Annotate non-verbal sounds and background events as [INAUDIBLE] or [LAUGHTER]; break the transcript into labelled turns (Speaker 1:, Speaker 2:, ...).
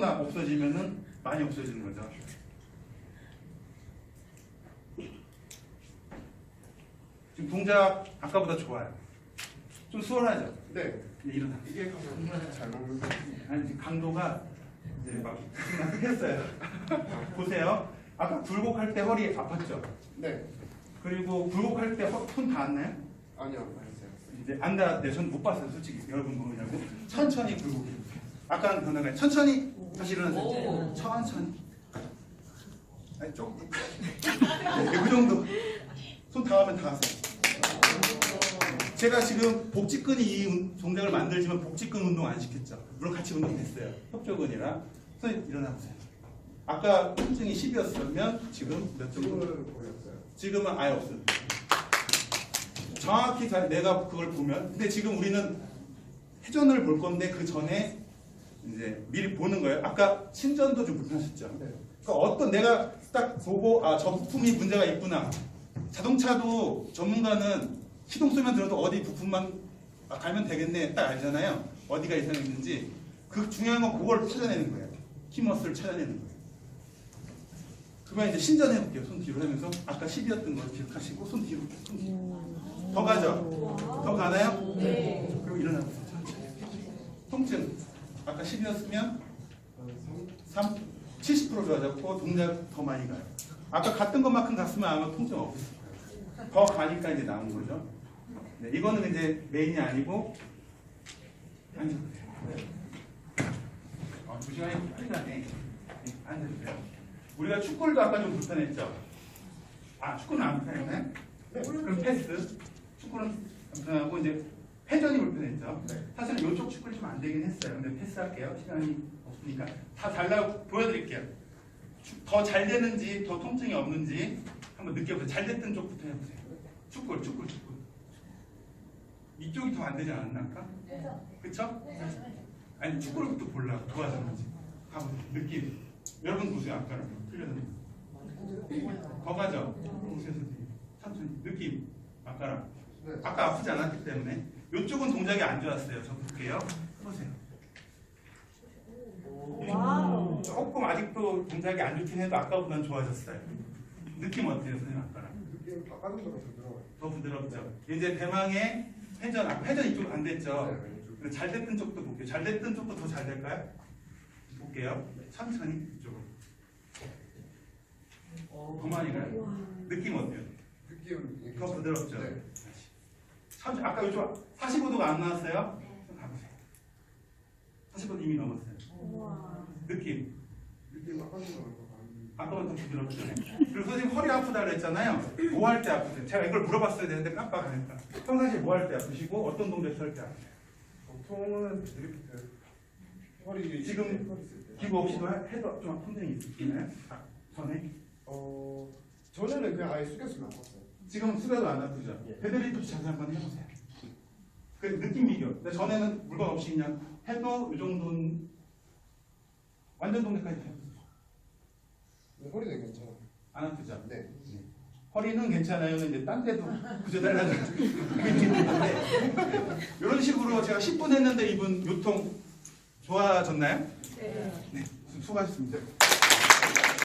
Speaker 1: 10%나 없어지면은 많이 없어지는 거죠. 지금 동작 아까보다 좋아요. 좀 수월하죠?
Speaker 2: 네.
Speaker 1: 이제 일어나.
Speaker 2: 이게 잘 먹는 거.
Speaker 1: 아니 지금 강도가 이제 막 했어요. [LAUGHS] 보세요. 아까 굴곡할 때 허리 아팠죠?
Speaker 2: 네.
Speaker 1: 그리고 굴곡할 때 손 닿았나요?
Speaker 2: 아니요.
Speaker 1: 이제 안 닿았는데 전못 봤어요, 솔직히. 여러분 모르냐고. 천천히 굴곡해. 아까는 변화가 천천히 다시 일어나세요. 천천히. 아니 조금. 네, 그 정도. 손 닿으면 닿았어요. 제가 지금 복직근이 이 운- 동작을 만들지만 복직근 운동 안 시켰죠. 물론 같이 운동했어요. 협조근이랑. 선생님 일어나 보세요. 아까 통증이 10이었으면 지금 몇 정도?
Speaker 2: 지금은
Speaker 1: 아예 없어요. 정확히 다 내가 그걸 보면 근데 지금 우리는 회전을 볼 건데 그 전에 이제 미리 보는 거예요. 아까 신전도 좀 불편하셨죠.
Speaker 2: 네.
Speaker 1: 그러니까 어떤 내가 딱 보고 아 저 부품이 문제가 있구나. 자동차도 전문가는 시동 쏘면 들어도 어디 부품만 아, 갈면 되겠네 딱 알잖아요. 어디가 이상이 있는지 그 중요한 건 그걸 찾아내는 거예요. 키머스를 찾아내는 거예요. 그러면 이제 신전해 볼게요. 손 뒤로 하면서 아까 10이었던 걸 기억하시고 손 뒤로 손 뒤로 더 가죠? 더 가나요?
Speaker 3: 네.
Speaker 1: 그리고 일어나 보세요. 천천히. 통증 아까 10이었으면 3, 70% 좋아졌고 동작 더 많이 가요. 아까 갔던 것만큼 갔으면 아마 통증 없을 거예요. 더 가니까 이제 나온 거죠. 네, 이거는 이제 메인이 아니고 앉아보세요. 어, 두 시간이 빨리 가네. 네, 앉아주세요. 우리가 축구도 아까 좀 불편했죠? 아, 축구는 안 불편했나요? 네. 그럼 패스. 축구는 불편하고 이제 회전이 불편했죠.
Speaker 2: 네.
Speaker 1: 사실은 이쪽 축구를 좀 안 되긴 했어요. 근데 패스할게요. 시간이 없으니까 다 달라고 보여드릴게요. 더 잘 되는지 더 통증이 없는지 한번 느껴보세요. 잘 됐던 쪽부터 해보세요. 축구, 축구, 축구. 이쪽이 더 안 되지 않았나 아까? 그쵸? 아니 축구를부터 보려고 도와줬는지 가보세요. 느낌. 여러분 보세요. 아까랑 틀렸는데. 더 가죠? 선생님. 천천히. 느낌. 아까랑.
Speaker 2: 네.
Speaker 1: 아까 아프지 않았기 때문에 이쪽은 동작이 안 좋았어요. 저 볼게요. 해보세요.
Speaker 3: 와우.
Speaker 1: 조금 아직도 동작이 안 좋긴 해도 아까보다는 좋아졌어요. 느낌 어때요, 선생님 아까랑?
Speaker 2: 느낌 바꿔는 거가 더
Speaker 1: 부드럽죠. 이제 대망의 회전, 아까 회전 이쪽 안 됐죠.
Speaker 2: 네.
Speaker 1: 근데 잘 됐던 쪽도 볼게요. 잘 됐던 쪽도 더 잘 될까요? 볼게요. 천천히 이쪽으로. 더 많이 가요. 느낌 어때요?
Speaker 2: 느낌은
Speaker 1: 더 부드럽죠.
Speaker 2: 네.
Speaker 1: 참 아까 이쪽 45도가 안 나왔어요? 좀 가보세요. 45도 이미 넘었어요.
Speaker 3: 우와.
Speaker 1: 느낌.
Speaker 2: 느낌 바꿔는 거가 더
Speaker 1: 부드럽죠. 그리고 선생님 허리 아프다 그랬잖아요. 뭐 할 때 아프세요? 제가 이걸 물어봤어야 되는데 깜빡하니까. 평상시에 뭐 할 때 아프시고 어떤 동작 할때 아프세요?
Speaker 2: 보통은 이렇게 그 허리
Speaker 1: 지금. 기부 없이도 해- 해도 좀 통증이 있나요? 아, 전에?
Speaker 2: 어 전에는 그냥 아예 숙였으면 아팠어요.
Speaker 1: 지금 수배도 안 아프죠?
Speaker 2: 예.
Speaker 1: 데드리프트 자세 한번 해보세요. 그 느낌 비교. 근데 전에는 물건 없이 그냥 해도 이 정도는 완전 동작까지 해보세요.
Speaker 2: 근데 허리는 괜찮아요.
Speaker 1: 안 아프죠?
Speaker 2: 네.
Speaker 1: 허리는 괜찮아요. 이제 딴 데도 그저 달라는 있는데 이런 식으로 제가 10분 했는데 이분 요통 좋아졌나요?
Speaker 3: 네.
Speaker 1: 네, 수고하셨습니다.